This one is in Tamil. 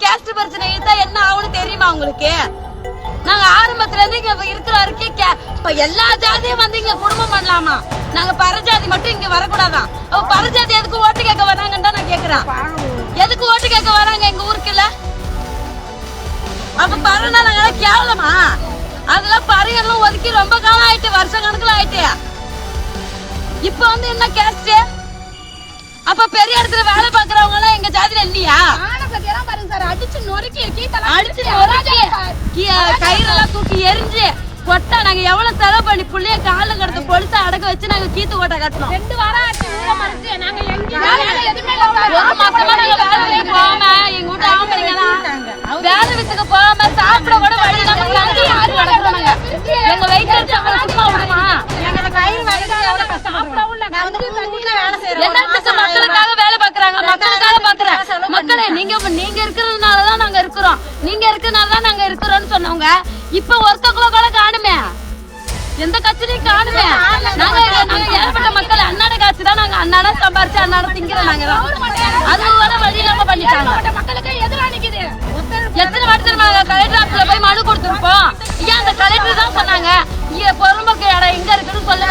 கேஸ்ட் பிரச்சனை இருந்தா என்ன ஆகும்னு தெரியுமா உங்களுக்கு? நாங்க ஆரம்பத்துல இருந்து இங்க இருக்கிற வரைக்கும் கே- இப்ப எல்லா ஜாதியும் வந்து இங்க குடும்பம் பண்ணலாமா? நாங்க பரஜாதி மட்டும் இங்க வரக்கூடாதான் அப்ப பரஜாதி எதுக்கு ஓட்டு கேட்க வராங்கன்னு தான் நான் கேக்குறேன். எதுக்கு ஓட்டு கேட்க வராங்க எங்க ஊருக்குள்ள? அப்ப பரனா நாங்க கேவலமா? அதெல்லாம் பறையெல்லாம் ஒதுக்கி ரொம்ப காலம் ஆயிட்டு வருஷ கணக்குல ஆயிட்டு. இப்ப வந்து என்ன கேஸ்ட் அப்ப பெரிய இடத்துல வேலை பாக்குறவங்க எல்லாம் எங்க ஜாதியில இல்லையா? அடிச்சு நொறுக்கி கயிறெல்லாம் தூக்கி எரிஞ்சு கொட்டா நாங்க எவ்வளவு செலவு பண்ணி புள்ளைய கால கடத்து பொலிச அடக்க வச்சு நாங்க கீத்து கோட்டை கட்டணும் ரெண்டு வாரம் ஆச்சு மறைச்சு. நாங்க ஒரு மாசமா நாங்க போகாம எங்க வீட்டு ஆம்பளைங்கலாம் வேலை வித்துக்கு போகாம சாப்பிட கூட வழி இல்லாம. எங்க வயிற்று அவங்களை சும்மா விடுமா கயிறு எவ்வளவு மக்களே நீங்க நீங்க இருக்கிறதுனாலதான் நாங்க இருக்கிறோம். நீங்க இருக்கிறதுனாலதான் நாங்க இருக்கிறோம்னு சொன்னவங்க இப்ப ஒருத்தக்குள்ள கூட காணுமே. எந்த கட்சியும் காணுமே. நாங்க நாங்க ஏற்பட்ட மக்கள் அன்னாட காட்சி தான் நாங்க அன்னாட சம்பாரிச்சு அன்னாட திங்கிறோம் நாங்க அது வர வழி இல்லாம பண்ணிட்டாங்க. மக்களுக்கு எதிராக நிக்குது எத்தனை வாட்டி தெரியுமா கலெக்டர் ஆஃபீஸ்ல போய் மனு கொடுத்துருப்போம்? ஏன் அந்த கலெக்டர் தான் சொன்னாங்க இங்க பொறுமைக்கு இடம் எங்க இருக்குன்னு சொல்ல.